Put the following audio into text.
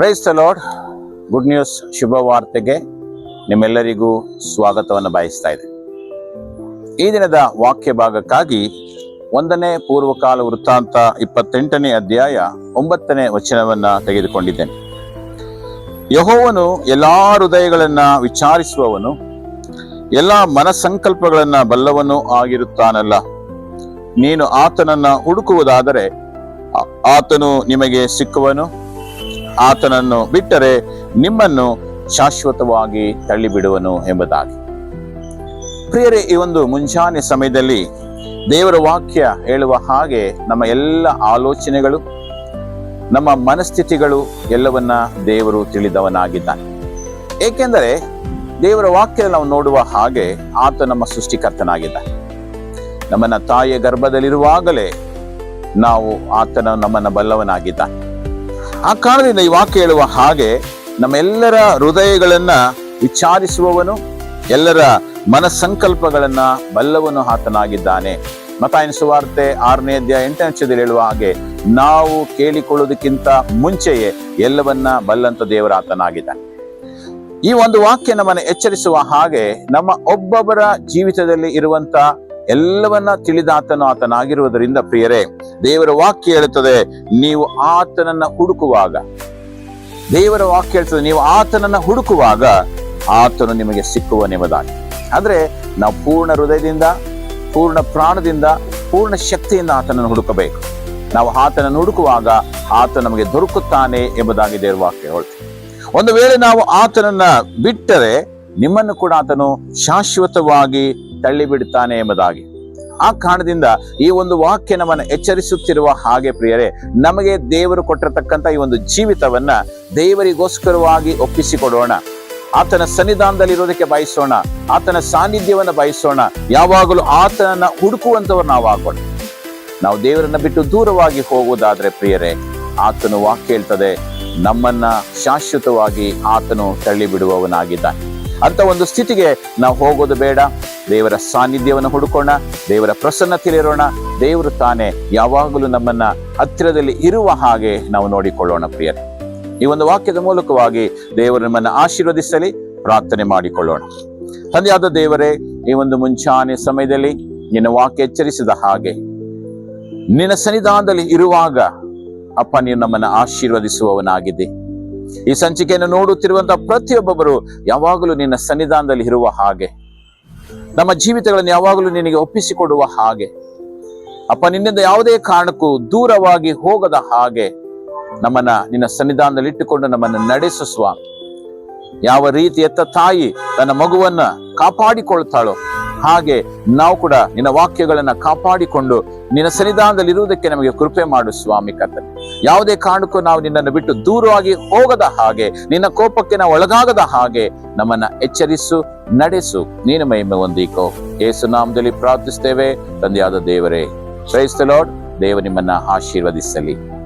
Price Lord good news ಶುಭ ವಾರ್ತೆಗೆ ನಿಮ್ಮೆಲ್ಲರಿಗೂ ಸ್ವಾಗತವನ್ನು ಬಯಸ್ತಾ ಇದೆ. ಈ ದಿನದ ವಾಕ್ಯ ಭಾಗಕ್ಕಾಗಿ ಒಂದನೇ ಪೂರ್ವಕಾಲ ವೃತ್ತಾಂತ ಇಪ್ಪತ್ತೆಂಟನೇ ಅಧ್ಯಾಯ ಒಂಬತ್ತನೇ ವಚನವನ್ನ ತೆಗೆದುಕೊಂಡಿದ್ದೇನೆ. ಯಹೋವನು ಎಲ್ಲ ಹೃದಯಗಳನ್ನ ವಿಚಾರಿಸುವವನು, ಎಲ್ಲ ಮನಸ್ಸಂಕಲ್ಪಗಳನ್ನ ಬಲ್ಲವನು ಆಗಿರುತ್ತಾನಲ್ಲ. ನೀನು ಆತನನ್ನ ಹುಡುಕುವುದಾದರೆ ಆತನು ನಿಮಗೆ ಸಿಕ್ಕುವನು ಆತನನ್ನು ಬಿಟ್ಟರೆ ನಿಮ್ಮನ್ನು ಶಾಶ್ವತವಾಗಿ ತಳ್ಳಿಬಿಡುವನು ಎಂಬುದಾಗಿ. ಪ್ರಿಯರೇ, ಈ ಒಂದು ಮುಂಜಾನೆ ಸಮಯದಲ್ಲಿ ದೇವರ ವಾಕ್ಯ ಹೇಳುವ ಹಾಗೆ ನಮ್ಮ ಎಲ್ಲ ಆಲೋಚನೆಗಳು, ನಮ್ಮ ಮನಸ್ಥಿತಿಗಳು ಎಲ್ಲವನ್ನ ದೇವರು ತಿಳಿದವನಾಗಿದ್ದಾನೆ. ಏಕೆಂದರೆ ದೇವರ ವಾಕ್ಯ ನಾವು ನೋಡುವ ಹಾಗೆ ಆತ ನಮ್ಮ ಸೃಷ್ಟಿಕರ್ತನಾಗಿದ್ದಾನೆ. ನಮ್ಮನ್ನ ತಾಯಿಯ ಗರ್ಭದಲ್ಲಿರುವಾಗಲೇ ನಾವು ಆತನ ನಮ್ಮನ್ನ ಬಲ್ಲವನಾಗಿದ್ದಾನೆ. ಆ ಕಾರಣದಿಂದ ಈ ವಾಕ್ಯ ಹೇಳುವ ಹಾಗೆ ನಮ್ಮೆಲ್ಲರ ಹೃದಯಗಳನ್ನ ವಿಚಾರಿಸುವವನು, ಎಲ್ಲರ ಮನಸ್ಸಂಕಲ್ಪಗಳನ್ನ ಬಲ್ಲವನು ಆತನಾಗಿದ್ದಾನೆ. ಮತ ಸುವಾರ್ತೆ ಆರನೇ ಅಧ್ಯಾಯ ಎಂಟನೇ ಅಂಶದಲ್ಲಿ ಹೇಳುವ ಹಾಗೆ, ನಾವು ಕೇಳಿಕೊಳ್ಳುವುದಕ್ಕಿಂತ ಮುಂಚೆಯೇ ಎಲ್ಲವನ್ನ ಬಲ್ಲಂತ ದೇವರ ಆತನಾಗಿದ್ದಾನೆ. ಈ ಒಂದು ವಾಕ್ಯ ನಮ್ಮನ್ನು ಎಚ್ಚರಿಸುವ ಹಾಗೆ ನಮ್ಮ ಒಬ್ಬೊಬ್ಬರ ಜೀವಿತದಲ್ಲಿ ಇರುವಂತ ಎಲ್ಲವನ್ನ ತಿಳಿದಾತನು ಆತನಾಗಿರುವುದರಿಂದ ಪ್ರಿಯರೇ, ದೇವರ ವಾಕ್ಯ ಹೇಳುತ್ತದೆ, ನೀವು ಆತನನ್ನ ಹುಡುಕುವಾಗ. ದೇವರ ವಾಕ್ಯ ಹೇಳ್ತದೆ, ನೀವು ಆತನನ್ನ ಹುಡುಕುವಾಗ ಆತನು ನಿಮಗೆ ಸಿಕ್ಕುವನೆಂಬುದಾಗಿ ಆದ್ರೆ ನಾವು ಪೂರ್ಣ ಹೃದಯದಿಂದ, ಪೂರ್ಣ ಪ್ರಾಣದಿಂದ, ಪೂರ್ಣ ಶಕ್ತಿಯಿಂದ ಆತನನ್ನು ಹುಡುಕಬೇಕು. ನಾವು ಆತನನ್ನು ಹುಡುಕುವಾಗ ಆತ ನಮಗೆ ದೊರಕುತ್ತಾನೆ ಎಂಬುದಾಗಿ ದೇವರ ವಾಕ್ಯ ಹೇಳ್ತದೆ. ಒಂದು ವೇಳೆ ನಾವು ಆತನನ್ನ ಬಿಟ್ಟರೆ, ನಿಮ್ಮನ್ನು ಕೂಡ ಆತನು ಶಾಶ್ವತವಾಗಿ ತಳ್ಳಿಬಿಡುತ್ತಾನೆ ಎಂಬುದಾಗಿ. ಆ ಕಾರಣದಿಂದ ಈ ಒಂದು ವಾಕ್ಯ ನಮ್ಮನ್ನು ಎಚ್ಚರಿಸುತ್ತಿರುವ ಹಾಗೆ ಪ್ರಿಯರೇ, ನಮಗೆ ದೇವರು ಕೊಟ್ಟಿರತಕ್ಕಂಥ ಈ ಒಂದು ಜೀವಿತವನ್ನ ದೇವರಿಗೋಸ್ಕರವಾಗಿ ಒಪ್ಪಿಸಿಕೊಡೋಣ. ಆತನ ಸನ್ನಿಧಾನದಲ್ಲಿ ಇರೋದಕ್ಕೆ ಬಯಸೋಣ, ಆತನ ಸಾನ್ನಿಧ್ಯವನ್ನು ಬಯಸೋಣ, ಯಾವಾಗಲೂ ಆತನನ್ನ ಹುಡುಕುವಂತವ್ರು ನಾವು ಆಗೋಣ ನಾವು ದೇವರನ್ನ ಬಿಟ್ಟು ದೂರವಾಗಿ ಹೋಗುವುದಾದ್ರೆ ಪ್ರಿಯರೇ, ಆತನು ವಾಕ್ಯ ಹೇಳ್ತದೆ, ನಮ್ಮನ್ನ ಶಾಶ್ವತವಾಗಿ ಆತನು ತಳ್ಳಿ ಬಿಡುವವನಾಗಿದ್ದಾನೆ ಅಂತ ಒಂದು ಸ್ಥಿತಿಗೆ ನಾವು ಹೋಗೋದು ಬೇಡ. ದೇವರ ಸಾನ್ನಿಧ್ಯವನ್ನು ಹುಡುಕೋಣ, ದೇವರ ಪ್ರಸನ್ನತೆಯಲ್ಲಿರೋಣ, ದೇವರು ತಾನೇ ಯಾವಾಗಲೂ ನಮ್ಮನ್ನ ಹತ್ತಿರದಲ್ಲಿ ಇರುವ ಹಾಗೆ ನಾವು ನೋಡಿಕೊಳ್ಳೋಣ ಪ್ರಿಯರೇ. ಈ ಒಂದು ವಾಕ್ಯದ ಮೂಲಕವಾಗಿ ದೇವರು ನಮ್ಮನ್ನ ಆಶೀರ್ವದಿಸಲಿ, ಪ್ರಾರ್ಥನೆ ಮಾಡಿಕೊಳ್ಳೋಣ. ತಂದೆಯಾದ ದೇವರೇ, ಈ ಒಂದು ಮುಂಚಾನೆ ಸಮಯದಲ್ಲಿ ನಿನ್ನ ವಾಕ್ಯ ಎಚ್ಚರಿಸಿದ ಹಾಗೆ, ನಿನ್ನ ಸನ್ನಿಧಾನದಲ್ಲಿ ಇರುವಾಗ ಅಪ್ಪ ನೀನು ನಮ್ಮನ್ನ ಆಶೀರ್ವದಿಸುವವನಾಗಿದ್ದೆ. ಈ ಸಂಚಿಕೆಯನ್ನು ನೋಡುತ್ತಿರುವಂತಹ ಪ್ರತಿಯೊಬ್ಬೊಬ್ಬರು ಯಾವಾಗಲೂ ನಿನ್ನ ಸನ್ನಿಧಾನದಲ್ಲಿ ಇರುವ ಹಾಗೆ ನಮ್ಮ ಜೀವಿತಗಳನ್ನು ಯಾವಾಗಲೂ ನಿನಗೆ ಒಪ್ಪಿಸಿಕೊಡುವ ಹಾಗೆ. ಅಪ್ಪ, ನಿನ್ನಿಂದ ಯಾವುದೇ ಕಾರಣಕ್ಕೂ ದೂರವಾಗಿ ಹೋಗದ ಹಾಗೆ ನಮ್ಮನ್ನ ನಿನ್ನ ಸನ್ನಿಧಾನದಲ್ಲಿ ಇಟ್ಟುಕೊಂಡು ನಮ್ಮನ್ನು ನಡೆಸುವ ಯಾವ ರೀತಿ ಎತ್ತ ತಾಯಿ ತನ್ನ ಮಗುವನ್ನ ಕಾಪಾಡಿಕೊಳ್ತಾಳೋ ಹಾಗೆ ನಾವು ಕೂಡ ನಿನ್ನ ವಾಕ್ಯಗಳನ್ನ ಕಾಪಾಡಿಕೊಂಡು ನಿನ್ನ ಸನ್ನಿಧಾನದಲ್ಲಿ ಇರುವುದಕ್ಕೆ ನಮಗೆ ಕೃಪೆ ಮಾಡು ಸ್ವಾಮಿ ಕರ್ತನೆ. ಯಾವುದೇ ಕಾರಣಕ್ಕೂ ನಾವು ನಿನ್ನನ್ನು ಬಿಟ್ಟು ದೂರವಾಗಿ ಹೋಗದ ಹಾಗೆ, ನಿನ್ನ ಕೋಪಕ್ಕೆ ನಾವು ಒಳಗಾಗದ ಹಾಗೆ ನಮ್ಮನ್ನ ಎಚ್ಚರಿಸು, ನಡೆಸು. ನೀನು ಮಹಿಮೆ ಹೊಂದಿಕೋ. ಏಸು ನಾಮದಲ್ಲಿ ಪ್ರಾರ್ಥಿಸ್ತೇವೆ ತಂದೆಯಾದ ದೇವರೇ ಕ್ರೈಸ್ತ ಲಾರ್ಡ್ ದೇವ ನಿಮ್ಮನ್ನ ಆಶೀರ್ವದಿಸಲಿ.